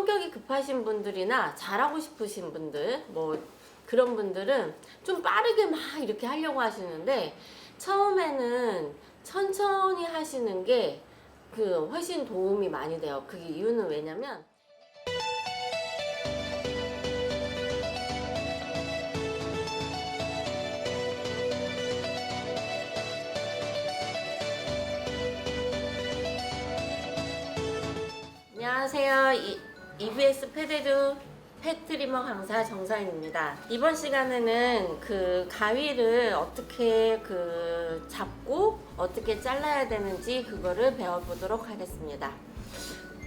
성격이 급하신 분들이나 잘하고 싶으신 분들, 뭐 그런 분들은 좀 빠르게 막 이렇게 하려고 하시는데 처음에는 천천히 하시는 게 그 훨씬 도움이 많이 돼요. 그 이유는 왜냐면 안녕하세요. 이, EBS 패드드 펫트리머 강사 정사인입니다. 이번 시간에는 그 가위를 어떻게 그 잡고 어떻게 잘라야 되는지 그거를 배워보도록 하겠습니다.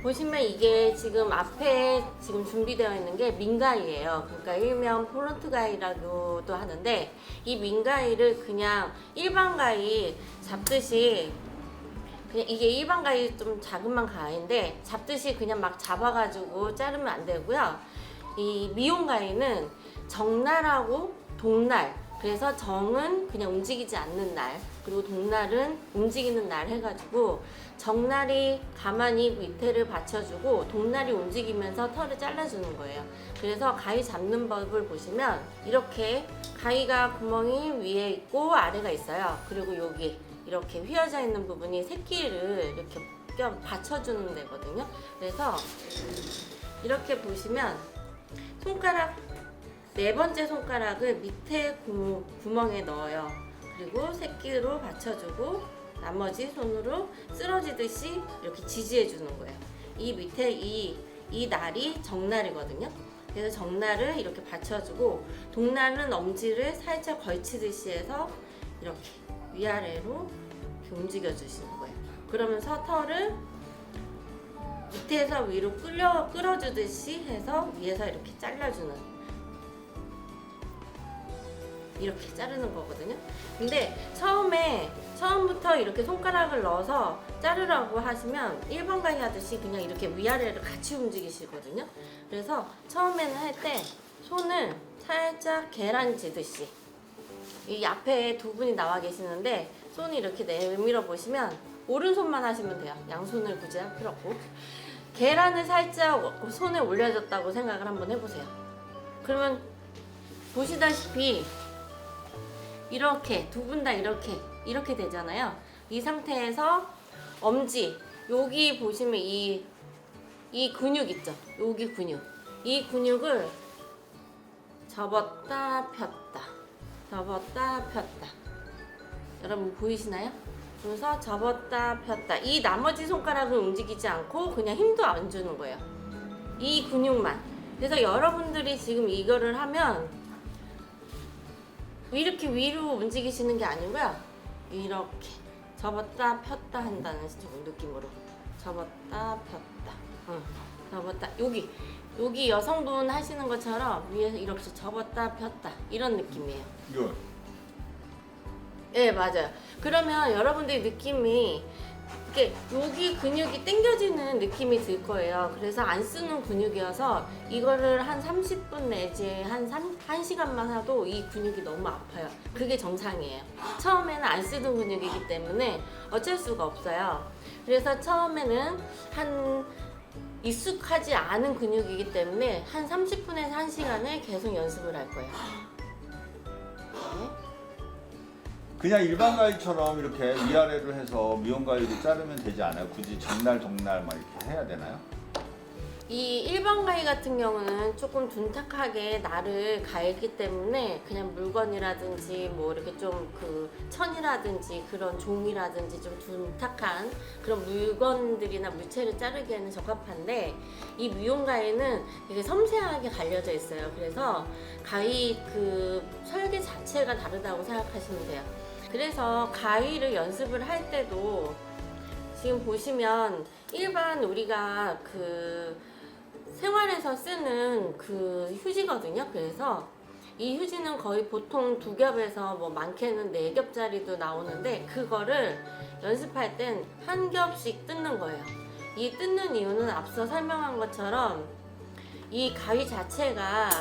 보시면 이게 지금 앞에 지금 준비되어 있는 게 민가위예요. 그러니까 일명 폴런트 가위라고도 하는데 이 민가위를 그냥 일반 가위 잡듯이 그냥 이게 일반 가위 좀 자그만 가위인데 잡듯이 그냥 막 잡아가지고 자르면 안 되고요. 이 미용 가위는 정날하고 동날 그래서 정은 그냥 움직이지 않는 날 그리고 동날은 움직이는 날 해가지고 정날이 가만히 밑에를 받쳐주고 동날이 움직이면서 털을 잘라주는 거예요. 그래서 가위 잡는 법을 보시면 이렇게 가위가 구멍이 위에 있고 아래가 있어요. 그리고 여기 이렇게 휘어져 있는 부분이 새끼를 이렇게 껴 받쳐주는 데거든요. 그래서 이렇게 보시면 손가락 네 번째 손가락을 밑에 구, 구멍에 넣어요. 그리고 새끼로 받쳐주고 나머지 손으로 쓰러지듯이 이렇게 지지해 주는 거예요. 이 밑에 이, 이 날이 정날이거든요. 그래서 정날을 이렇게 받쳐주고 동날은 엄지를 살짝 걸치듯이 해서 이렇게 위아래로 이렇게 움직여 주시는 거예요. 그러면서 털을 밑에서 위로 끌려 끌어주듯이 해서 위에서 이렇게 잘라주는 이렇게 자르는 거거든요. 근데 처음에 처음부터 이렇게 손가락을 넣어서 자르라고 하시면 1번 가위 하듯이 그냥 이렇게 위아래를 같이 움직이시거든요. 그래서 처음에는 할 때 손을 살짝 계란 지듯이 이 앞에 두 분이 나와 계시는데 손이 이렇게 내밀어 보시면 오른손만 하시면 돼요. 양손을 굳이 할 필요 없고 계란을 살짝 손에 올려줬다고 생각을 한번 해보세요. 그러면 보시다시피 이렇게 두 분 다 이렇게 이렇게 되잖아요. 이 상태에서 엄지 여기 보시면 이 이 근육 있죠. 여기 근육 이 근육을 접었다 폈다 접었다 폈다 여러분 보이시나요? 그래서 접었다 폈다 이 나머지 손가락은 움직이지 않고 그냥 힘도 안 주는 거예요. 이 근육만 그래서 여러분들이 지금 이거를 하면 이렇게 위로 움직이시는 게 아니고요. 이렇게 접었다 폈다 한다는 느낌으로 접었다 폈다. 응. 접었다 여기 여기 여성분 하시는 것처럼 위에서 이렇게 접었다 폈다 이런 느낌이에요. 이거 네 맞아요. 그러면 여러분들의 느낌이 이렇게 여기 근육이 당겨지는 느낌이 들 거예요. 그래서 안 쓰는 근육이어서 이거를 한 30분 내지 한 3, 1시간만 하도 이 근육이 너무 아파요. 그게 정상이에요. 처음에는 안 쓰던 근육이기 때문에 어쩔 수가 없어요. 그래서 처음에는 한 익숙하지 않은 근육이기 때문에 한 30분에서 1시간을 계속 연습을 할 거예요. 그냥 일반 가위처럼 이렇게 위아래로 해서 미용 가위로 자르면 되지 않아요? 굳이 정날 동날 막 이렇게 해야 되나요? 이 일반 가위 같은 경우는 조금 둔탁하게 날을 갈기 때문에 그냥 물건이라든지 뭐 이렇게 좀 그 천이라든지 그런 종이라든지 좀 둔탁한 그런 물건들이나 물체를 자르기에는 적합한데 이 미용 가위는 되게 섬세하게 갈려져 있어요. 그래서 가위 그 설계 자체가 다르다고 생각하시면 돼요. 그래서 가위를 연습을 할 때도 지금 보시면 일반 우리가 그 생활에서 쓰는 그 휴지거든요. 그래서 이 휴지는 거의 보통 두 겹에서 뭐 많게는 네 겹짜리도 나오는데 그거를 연습할 땐 한 겹씩 뜯는 거예요. 이 뜯는 이유는 앞서 설명한 것처럼 이 가위 자체가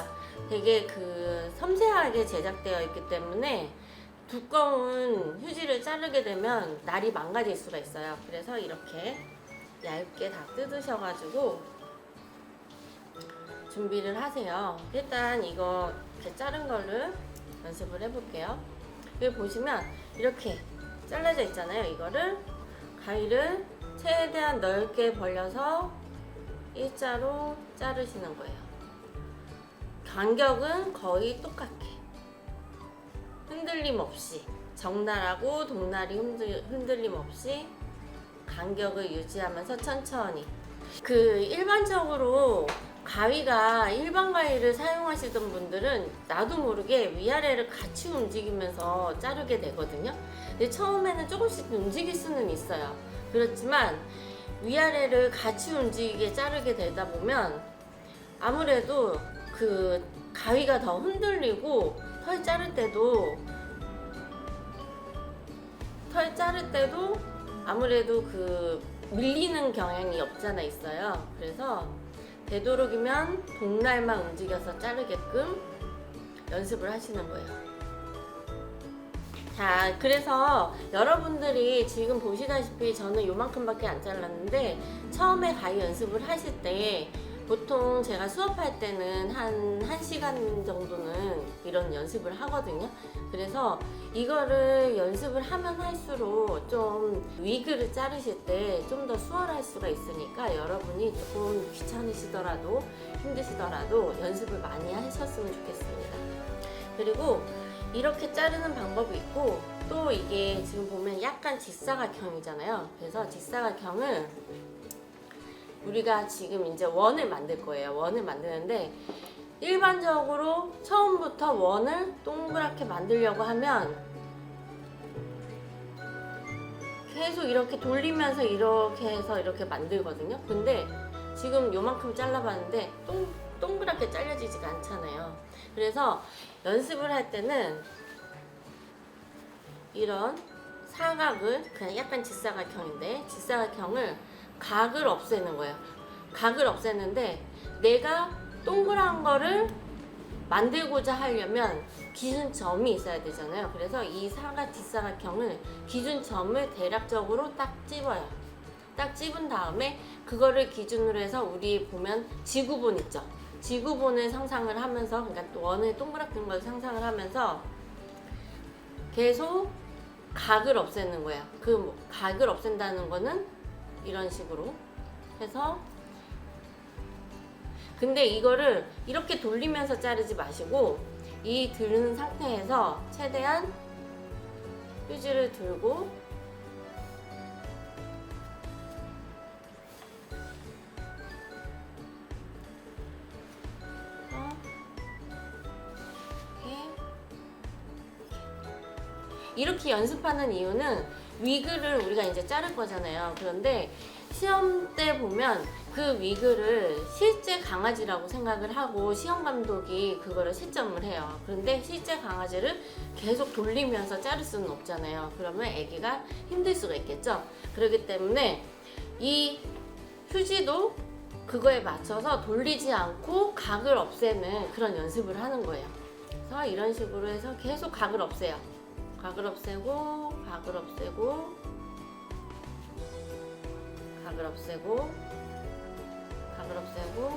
되게 그 섬세하게 제작되어 있기 때문에 두꺼운 휴지를 자르게 되면 날이 망가질 수가 있어요. 그래서 이렇게 얇게 다 뜯으셔가지고 준비를 하세요. 일단 이거 이렇게 자른 거를 연습을 해볼게요. 여기 보시면 이렇게 잘라져 있잖아요. 이거를 가위를 최대한 넓게 벌려서 일자로 자르시는 거예요. 간격은 거의 똑같게 흔들림 없이 동날이 흔들, 흔들림 없이 간격을 유지하면서 천천히 그 일반적으로 가위가 일반 가위를 사용하시던 분들은 나도 모르게 위아래를 같이 움직이면서 자르게 되거든요. 근데 처음에는 조금씩 움직일 수는 있어요. 그렇지만 위아래를 같이 움직이게 자르게 되다 보면 아무래도 그 가위가 더 흔들리고 털 자를 때도 털 자를 때도 아무래도 그 밀리는 경향이 없잖아 있어요. 그래서 되도록이면 동날만 움직여서 자르게끔 연습을 하시는 거예요. 자, 그래서 여러분들이 지금 보시다시피 저는 요만큼밖에 안 잘랐는데 처음에 가위 연습을 하실 때 보통 제가 수업할 때는 한 1시간 정도는 이런 연습을 하거든요. 그래서 이거를 연습을 하면 할수록 좀 위그를 자르실 때 좀 더 수월할 수가 있으니까 여러분이 조금 귀찮으시더라도 힘드시더라도 연습을 많이 하셨으면 좋겠습니다. 그리고 이렇게 자르는 방법이 있고 또 이게 지금 보면 약간 직사각형이잖아요. 그래서 직사각형을 우리가 지금 이제 원을 만들 거예요. 원을 만드는데 일반적으로 처음부터 원을 동그랗게 만들려고 하면 계속 이렇게 돌리면서 이렇게 해서 이렇게 만들거든요. 근데 지금 요만큼 잘라봤는데 동, 동그랗게 잘려지지가 않잖아요. 그래서 연습을 할 때는 이런 사각을 그냥 약간 직사각형인데 직사각형을 각을 없애는 거예요. 각을 없애는데 내가 동그란 거를 만들고자 하려면 기준점이 있어야 되잖아요. 그래서 이 사각 뒷사각형을 기준점을 대략적으로 딱 집어요. 딱 집은 다음에 그거를 기준으로 해서 우리 보면 지구본 있죠. 지구본을 상상을 하면서 그러니까 원을 동그랗게 걸 상상을 하면서 계속 각을 없애는 거예요. 그 뭐- 각을 없앤다는 거는 이런 식으로 해서 근데 이거를 이렇게 돌리면서 자르지 마시고 이 드는 상태에서 최대한 휴지를 들고 이렇게 연습하는 이유는 위그를 우리가 이제 자를 거잖아요. 그런데 시험 때 보면 그 위그를 실제 강아지라고 생각을 하고 시험 감독이 그거를 채점을 해요. 그런데 실제 강아지를 계속 돌리면서 자를 수는 없잖아요. 그러면 아기가 힘들 수가 있겠죠. 그렇기 때문에 이 휴지도 그거에 맞춰서 돌리지 않고 각을 없애는 그런 연습을 하는 거예요. 그래서 이런 식으로 해서 계속 각을 없애요. 각을 없애고 각을 없애고 각을 없애고 각을 없애고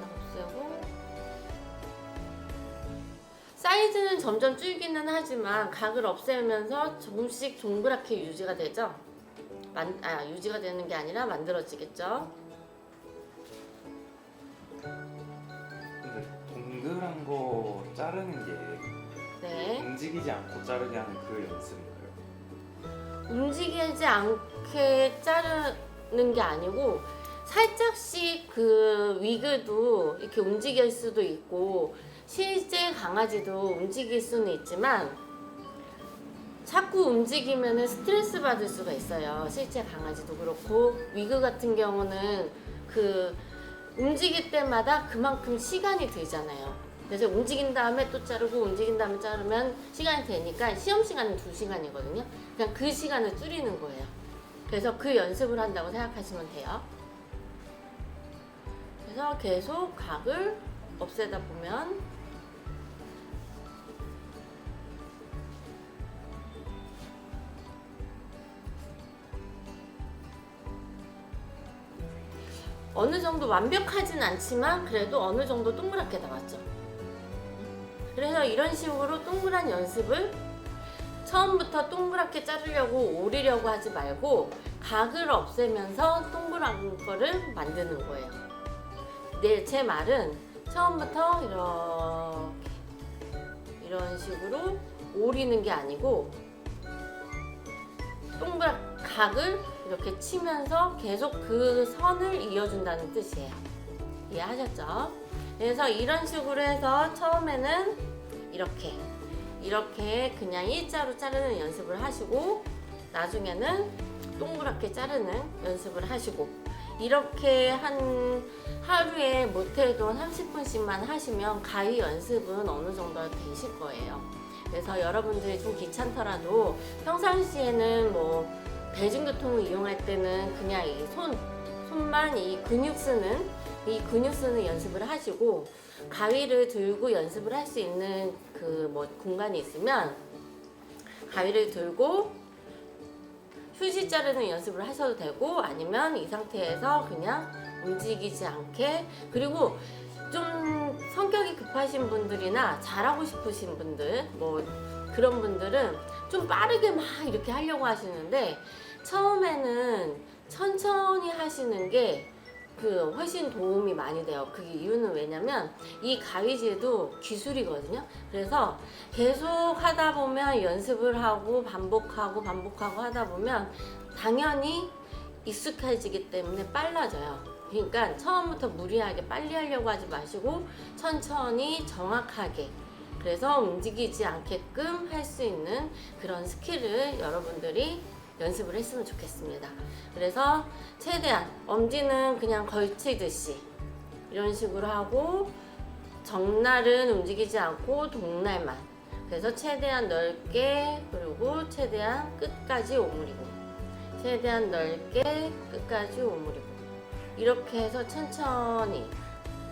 각 없애고 사이즈는 점점 줄기는 하지만 각을 없애면서 조금씩 동그랗게 유지가 되죠. 만, 아 유지가 되는 게 아니라 만들어지겠죠. 동그란 거 자르는 게 네. 움직이지 않고 자르게 하는 그 연습인가요? 움직이지 않게 자르는 게 아니고 살짝씩 그 위그도 이렇게 움직일 수도 있고 실제 강아지도 움직일 수는 있지만 자꾸 움직이면 스트레스 받을 수가 있어요. 실제 강아지도 그렇고 위그 같은 경우는 그 움직일 때마다 그만큼 시간이 들잖아요. 그래서 움직인 다음에 또 자르고 움직인 다음에 자르면 시간이 되니까 시험 시간은 2시간이거든요. 그냥 그 시간을 줄이는 거예요. 그래서 그 연습을 한다고 생각하시면 돼요. 그래서 계속 각을 없애다 보면 어느 정도 완벽하진 않지만 그래도 어느 정도 동그랗게 나왔죠. 그래서 이런 식으로 동그란 연습을 처음부터 동그랗게 자르려고 오리려고 하지 말고 각을 없애면서 동그란 거를 만드는 거예요. 네, 제 말은 처음부터 이렇게 이런 식으로 오리는 게 아니고 동그랗 각을 이렇게 치면서 계속 그 선을 이어준다는 뜻이에요. 이해하셨죠? 그래서 이런 식으로 해서 처음에는 이렇게 이렇게 그냥 일자로 자르는 연습을 하시고 나중에는 동그랗게 자르는 연습을 하시고 이렇게 한 하루에 못해도 30분씩만 하시면 가위 연습은 어느 정도 되실 거예요. 그래서 여러분들이 좀 귀찮더라도 평상시에는 뭐 대중교통을 이용할 때는 그냥 이 손, 손만 이 근육 쓰는 이 근육 쓰는 연습을 하시고 가위를 들고 연습을 할 수 있는 그 뭐 공간이 있으면 가위를 들고 휴지 자르는 연습을 하셔도 되고 아니면 이 상태에서 그냥 움직이지 않게 그리고 좀 성격이 급하신 분들이나 잘하고 싶으신 분들 뭐 그런 분들은 좀 빠르게 막 이렇게 하려고 하시는데 처음에는 천천히 하시는 게 그 훨씬 도움이 많이 돼요. 그 이유는 왜냐면 이 가위질도 기술이거든요. 그래서 계속 하다 보면 연습을 하고 반복하고 반복하고 하다 보면 당연히 익숙해지기 때문에 빨라져요. 그러니까 처음부터 무리하게 빨리 하려고 하지 마시고 천천히 정확하게 그래서 움직이지 않게끔 할 수 있는 그런 스킬을 여러분들이 연습을 했으면 좋겠습니다. 그래서 최대한 엄지는 그냥 걸치듯이 이런 식으로 하고 정날은 움직이지 않고 동날만. 그래서 최대한 넓게 그리고 최대한 끝까지 오므리고 최대한 넓게 끝까지 오므리고. 이렇게 해서 천천히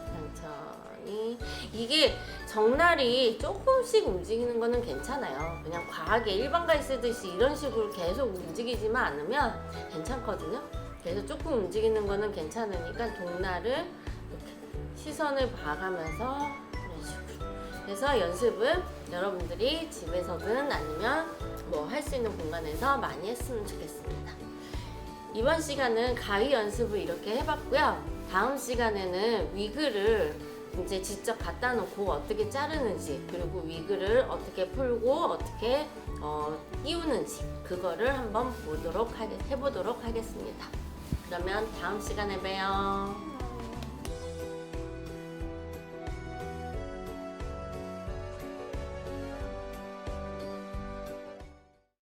천천히. 이게 정날이 조금씩 움직이는 거는 괜찮아요 그냥 과하게 일반가위 쓰듯이 이런 식으로 계속 움직이지만 않으면 괜찮거든요 그래서 조금 움직이는 거는 괜찮으니까 동날을 이렇게 시선을 봐가면서 이런 식으로 그래서 연습을 여러분들이 집에서든 아니면 뭐 할 수 있는 공간에서 많이 했으면 좋겠습니다. 이번 시간은 가위 연습을 이렇게 해봤고요. 다음 시간에는 위글을 이제 직접 갖다 놓고 어떻게 자르는지 그리고 위글을 어떻게 풀고 어떻게 어, 끼우는지 그거를 한번 보도록 하게, 해보도록 하겠습니다. 그러면 다음 시간에 봬요.